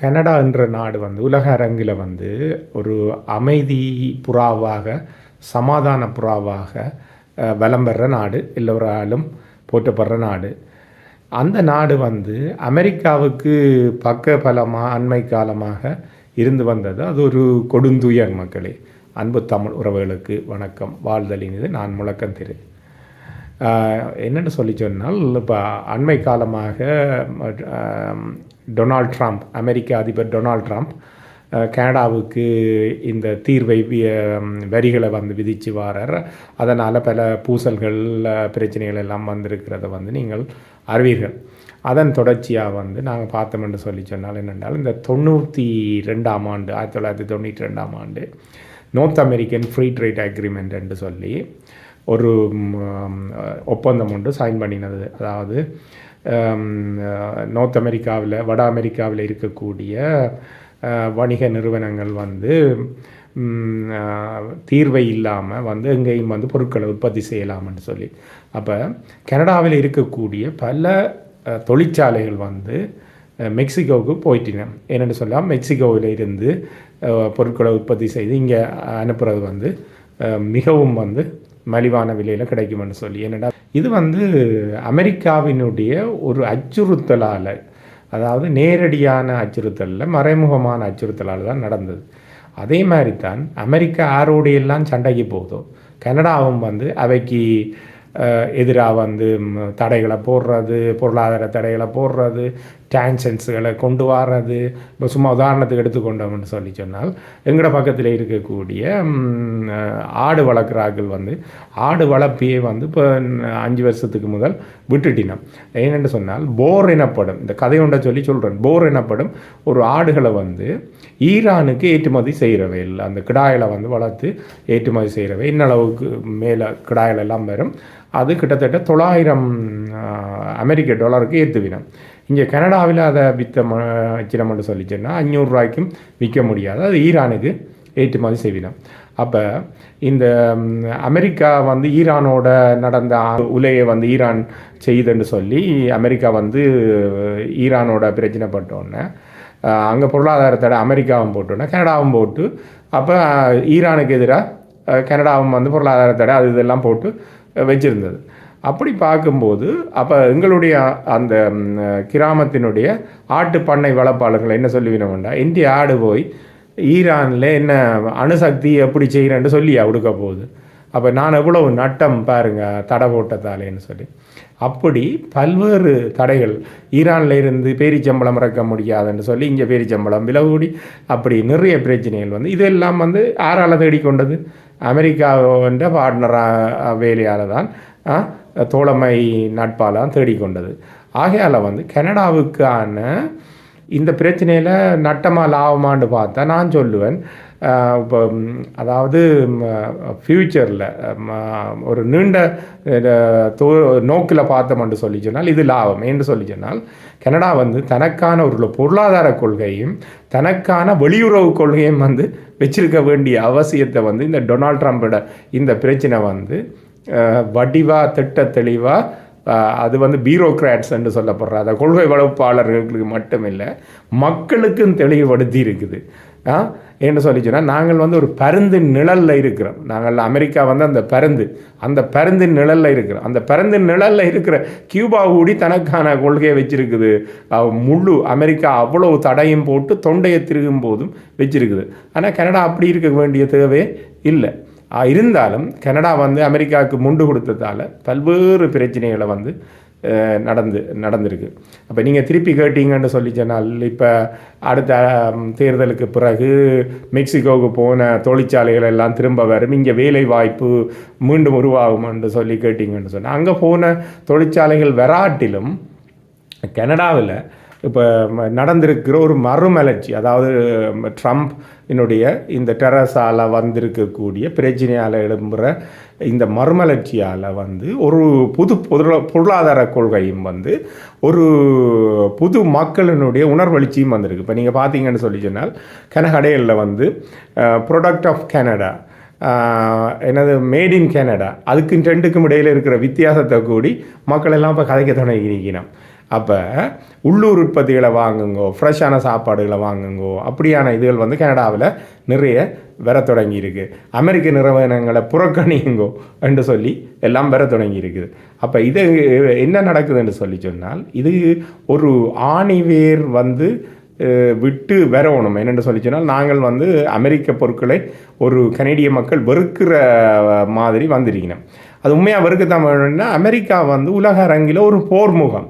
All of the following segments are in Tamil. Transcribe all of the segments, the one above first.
கனடா என்ற நாடு வந்து உலக அரங்கில் வந்து ஒரு அமைதி புறாவாக சமாதான புறாவாக வலம் பெற நாடு எல்லோராலும் போற்றப்படுற நாடு. அந்த நாடு வந்து அமெரிக்காவுக்கு பக்க பலமாக அண்மை காலமாக இருந்து வந்தது. அது ஒரு கொடுந்துயர் மக்களே. அன்பு தமிழ் உறவுகளுக்கு வணக்கம். வாழ்தலினது நான் முழக்கம் திரு. என்னென்னு சொல்லி சொன்னால் இப்போ அண்மை காலமாக டொனால்ட் ட்ரம்ப் அமெரிக்க அதிபர் டொனால்ட் ட்ரம்ப் கனடாவுக்கு இந்த தீர்வை வரிகளை வந்து விதித்து வாரர். அதனால் பல பூசல்கள் பிரச்சனைகள் எல்லாம் வந்திருக்கிறத வந்து நீங்கள் அறிவீர்கள். அதன் தொடர்ச்சியாக வந்து நாங்கள் பார்த்தோம் என்று சொல்லி சொன்னால் என்னென்றால் இந்த தொண்ணூற்றி ரெண்டாம் ஆண்டு ஆயிரத்தி தொள்ளாயிரத்தி தொண்ணூற்றி ரெண்டாம் ஆண்டு North American Free Trade Agreement என்று சொல்லி ஒரு ஒப்பந்தம் ஒன்று சைன் பண்ணினது அதாவது நார்த் அமெரிக்காவில் வட அமெரிக்காவில் இருக்கக்கூடிய வணிக நிறுவனங்கள் வந்து தீர்வை இல்லாமல் வந்து எங்கேயும் வந்து பொருட்களை உற்பத்தி செய்யலாம்னு சொல்லி அப்போ கனடாவில் இருக்கக்கூடிய பல தொழிற்சாலைகள் வந்து மெக்சிகோவுக்கு போயிட்டின என்னென்னு சொல்லலாம் மெக்சிகோவில் இருந்து பொருட்களை உற்பத்தி செய்து இங்கே அனுப்புகிறது வந்து மிகவும் வந்து மலிவான விலையில் கிடைக்கும்னு சொல்லி. என்னடா இது வந்து அமெரிக்காவினுடைய ஒரு அச்சுறுத்தலால் அதாவது நேரடியான அச்சுறுத்தலில் மறைமுகமான அச்சுறுத்தலால் தான் நடந்தது. அதே மாதிரி தான் அமெரிக்கா ஆரோடையெல்லாம் எல்லாம் சண்டைக்கு போகுதோ கனடாவும் வந்து அவைக்கு எதிராக வந்து தடைகளை போடுறது பொருளாதார தடைகளை போடுறது டேன்ஷன்ஸுகளை கொண்டு வர்றது இப்போ சும்மா உதாரணத்துக்கு எடுத்துக்கொண்டோம்னு சொல்லி சொன்னால் எங்களோட பக்கத்தில் இருக்கக்கூடிய ஆடு வளர்க்குறார்கள் வந்து ஆடு வளர்ப்பியே வந்து இப்போ அஞ்சு வருஷத்துக்கு முதல் விட்டுட்டினோம். ஏனென்று சொன்னால் போர் எனப்படும் இந்த கதை ஒன்றை சொல்லி சொல்கிறேன் போர் எனப்படும் ஒரு ஆடுகளை வந்து ஈரானுக்கு ஏற்றுமதி செய்கிறவை இல்லை. அந்த கிடாயில் வந்து வளர்த்து ஏற்றுமதி செய்கிறவை இன்னளவுக்கு மேலே கிடாயில் எல்லாம் வரும். அது கிட்டத்தட்ட தொள்ளாயிரம் அமெரிக்க டாலருக்கு ஏற்றுவினோம் இங்கே கனடாவில் அதை விற்ற ம வச்சிடம்னு சொல்லிச்சேன்னா அஞ்சூறுரூவாய்க்கும் விற்க முடியாது. அது ஈரானுக்கு ஏற்றுமதி செய்வினம். அப்போ இந்த அமெரிக்கா வந்து ஈரானோட நடந்த உலையை வந்து ஈரான் செய்யுதுன்னு சொல்லி அமெரிக்கா வந்து ஈரானோட பிரச்சனை பட்டோன்னே அங்கே பொருளாதாரத்தோட அமெரிக்காவும் போட்டோன்னே கனடாவும் போட்டு அப்போ ஈரானுக்கு எதிராக கனடாவும் வந்து பொருளாதாரத்தடை அது இதெல்லாம் போட்டு வச்சுருந்தது. அப்படி பார்க்கும்போது அப்போ எங்களுடைய அந்த கிராமத்தினுடைய ஆட்டு பண்ணை வளர்ப்பாளர்கள் என்ன சொல்லுவினோம்டா இந்திய ஆடு போய் ஈரானில் என்ன அணுசக்தி எப்படி செய்கிறேன்னு சொல்லி கொடுக்க போகுது. அப்போ நான் எவ்வளவு நட்டம் பாருங்கள் தடை போட்டதாலேன்னு சொல்லி. அப்படி பல்வேறு தடைகள் ஈரானில் இருந்து பேரிச்சம்பளம் இறக்க முடியாதுன்னு சொல்லி இங்கே பேரிச்சம்பளம் விலகூடி அப்படி நிறைய பிரச்சனைகள் வந்து இதெல்லாம் வந்து ஆறால் தேடிக்கொண்டது? அமெரிக்காவின்ற பார்ட்னராக வேலையால் தான் தோழமை நட்பாலாம் தேடிக்கொண்டது. ஆகையால் வந்து கனடாவுக்கான இந்த பிரச்சனையில் நட்டமாக லாபமான்னு பார்த்தா நான் சொல்லுவேன் இப்போ அதாவது ஃப்யூச்சரில் ஒரு நீண்ட தோ நோக்கில் பார்த்தோம்னு சொல்லி சொன்னால் இது லாபம். என்று சொல்லி சொன்னால் கனடா வந்து தனக்கான ஒரு பொருளாதார கொள்கையும் தனக்கான வெளியுறவு கொள்கையும் வந்து வச்சிருக்க வேண்டிய அவசியத்தை வந்து இந்த டொனால்ட் ட்ரம்போட இந்த பிரச்சனை வந்து வடிவாக திட்ட தெளிவாக அது வந்து பியூரோக்ராட்ஸ் என்று சொல்லப்படுற அந்த கொள்கை வளர்ப்பாளர்களுக்கு மட்டுமில்லை மக்களுக்கும் தெளிவுபடுத்தி இருக்குது. என்ன சொல்லி சொன்னால் நாங்கள் வந்து ஒரு பருந்து நிழலில் இருக்கிறோம். நாங்கள் அமெரிக்கா வந்து அந்த பருந்து அந்த பருந்து நிழலில் இருக்கிறோம். அந்த பருந்து நிழலில் இருக்கிற கியூபா கூடி தனக்கான கொள்கையை வச்சிருக்குது. முழு அமெரிக்கா அவ்வளவு தடையும் போட்டு தொண்டையை திருகும் போதும் வச்சிருக்குது. ஆனால் கனடா அப்படி இருக்க வேண்டிய தேவையே இல்லை. இருந்தாலும் கனடா வந்து அமெரிக்காவுக்கு முண்டு கொடுத்ததால பல்வேறு பிரச்சனைகளை வந்து நடந்து நடந்திருக்கு. அப்போ நீங்கள் திருப்பி கேட்டீங்கன்னு சொல்லி சொன்னால் இப்போ அடுத்த தேர்தலுக்கு பிறகு மெக்சிகோவுக்கு போன தொழிற்சாலைகள் எல்லாம் திரும்ப வரும். இங்கே வேலை வாய்ப்பு மீண்டும் உருவாகும்னு சொல்லி கேட்டீங்கன்னு சொன்னால் அங்கே போன தொழிற்சாலைகள் வராட்டிலும் கனடாவில் இப்போ நடந்திருக்கிற ஒரு மறுமலர்ச்சி அதாவது ட்ரம்ப் என்னுடைய இந்த டெரஸால் வந்திருக்கக்கூடிய பிரச்சனையால் எழும்புகிற இந்த மறுமலர்ச்சியால் வந்து ஒரு புது பொருளா பொருளாதார கொள்கையும் வந்து ஒரு புது மக்களினுடைய உணர்வெழுச்சியும் வந்திருக்கு. இப்போ நீங்கள் பார்த்தீங்கன்னு சொல்லி சொன்னால் கனகடைகளில் வந்து ப்ரொடக்ட் ஆஃப் கனடா என்னது மேட் இன் கனடா அதுக்கும் ரெண்டுக்கும் இடையில் இருக்கிற வித்தியாசத்தை கூடி மக்கள் எல்லாம் இப்போ கதைக்க தொடங்கியிருக்கணும் அப்போ உள்ளூர் உற்பத்திகளை வாங்குங்கோ ஃப்ரெஷ்ஷான சாப்பாடுகளை வாங்குங்கோ அப்படியான இதுகள் வந்து கனடாவில் நிறைய வர தொடங்கியிருக்கு அமெரிக்க நிறுவனங்களை புறக்கணிங்கோ என்று சொல்லி எல்லாம் வர தொடங்கியிருக்குது அப்போ இது என்ன நடக்குதுன்னு சொல்லி சொன்னால் இது ஒரு ஆணிவேர் வந்து விட்டு வரணும். என்னென்று சொல்லி சொன்னால் நாங்கள் வந்து அமெரிக்க பொருட்களை ஒரு கனேடிய மக்கள் வெறுக்கிற மாதிரி வந்திருக்கணும். அது உண்மையாக வெறுக்க வேணும்னா அமெரிக்கா வந்து உலக அரங்கில் ஒரு போர்முகம்.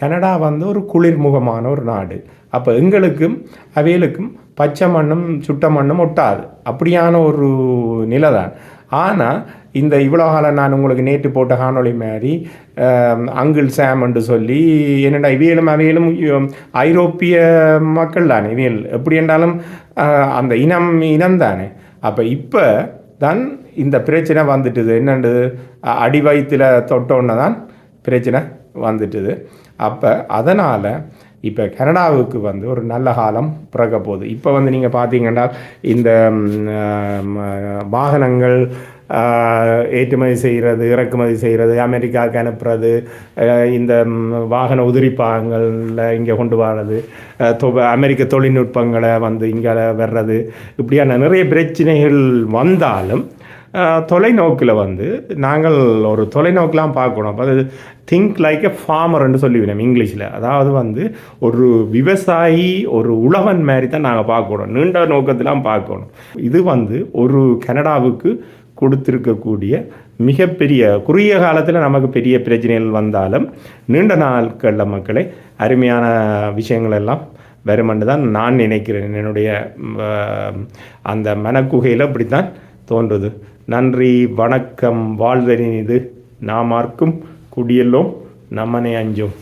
கனடா வந்து ஒரு குளிர்முகமான ஒரு நாடு. அப்போ எங்களுக்கும் அவைகளுக்கும் பச்சை மண்ணும் சுட்ட மண்ணும் ஒட்டாது. அப்படியான ஒரு நிலை தான் ஆனால் இந்த இவ்வளோ காலம் நான் உங்களுக்கு நேற்று போட்ட காணொளி மாதிரி அங்கிள் சாம் என்று சொல்லி என்னடா இவியலும் அவையிலும் ஐரோப்பிய மக்கள் தானே இவியல் எப்படி என்றாலும் அந்த இனம் இனம் தானே. அப்போ இப்போ தான் இந்த பிரச்சனை வந்துட்டுது. என்னண்டு அடி வயிற்றில் தொட்டோன்னே தான் பிரச்சனை வந்துட்டுது. அப்போ அதனால் இப்போ கனடாவுக்கு வந்து ஒரு நல்ல காலம் பிறக்க போகுது. இப்போ வந்து நீங்கள் பார்த்தீங்கன்னா இந்த வாகனங்கள் ஏற்றுமதி செய்கிறது இறக்குமதி செய்கிறது அமெரிக்காவுக்கு அனுப்புறது இந்த வாகன வாகன உதிரிப்பாகங்களில் இங்கே கொண்டு வர்றது தொ- அமெரிக்க தொழில்நுட்பங்களை வந்து இங்கே வர்றது இப்படியான நிறைய பிரச்சனைகள் வந்தாலும் தொலைநோக்கில் வந்து நாங்கள் ஒரு தொலைநோக்கெலாம் பார்க்கணும். அப்போ அது திங்க் லைக் எ ஃபார்மர்னு சொல்லிவிடும் இங்கிலீஷில். அதாவது வந்து ஒரு விவசாயி ஒரு உழவன் மாதிரி தான் நாங்கள் பார்க்கணும். நீண்ட நோக்கத்திலாம் பார்க்கணும். இது வந்து ஒரு கனடாவுக்கு கொடுத்துருக்கக்கூடிய மிகப்பெரிய குறுகிய காலத்தில் நமக்கு பெரிய பிரச்சனைகள் வந்தாலும் நீண்ட நாட்களில் மக்களை அருமையான விஷயங்கள் எல்லாம் வருமென்று தான் நான் நினைக்கிறேன். என்னுடைய அந்த மனக்குகையில் இப்படித்தான் தோன்றுது. நன்றி வணக்கம் வாழ்தலின் இது நாமார்க்கும் குடியெல்லோம். நம்மனை அஞ்சும்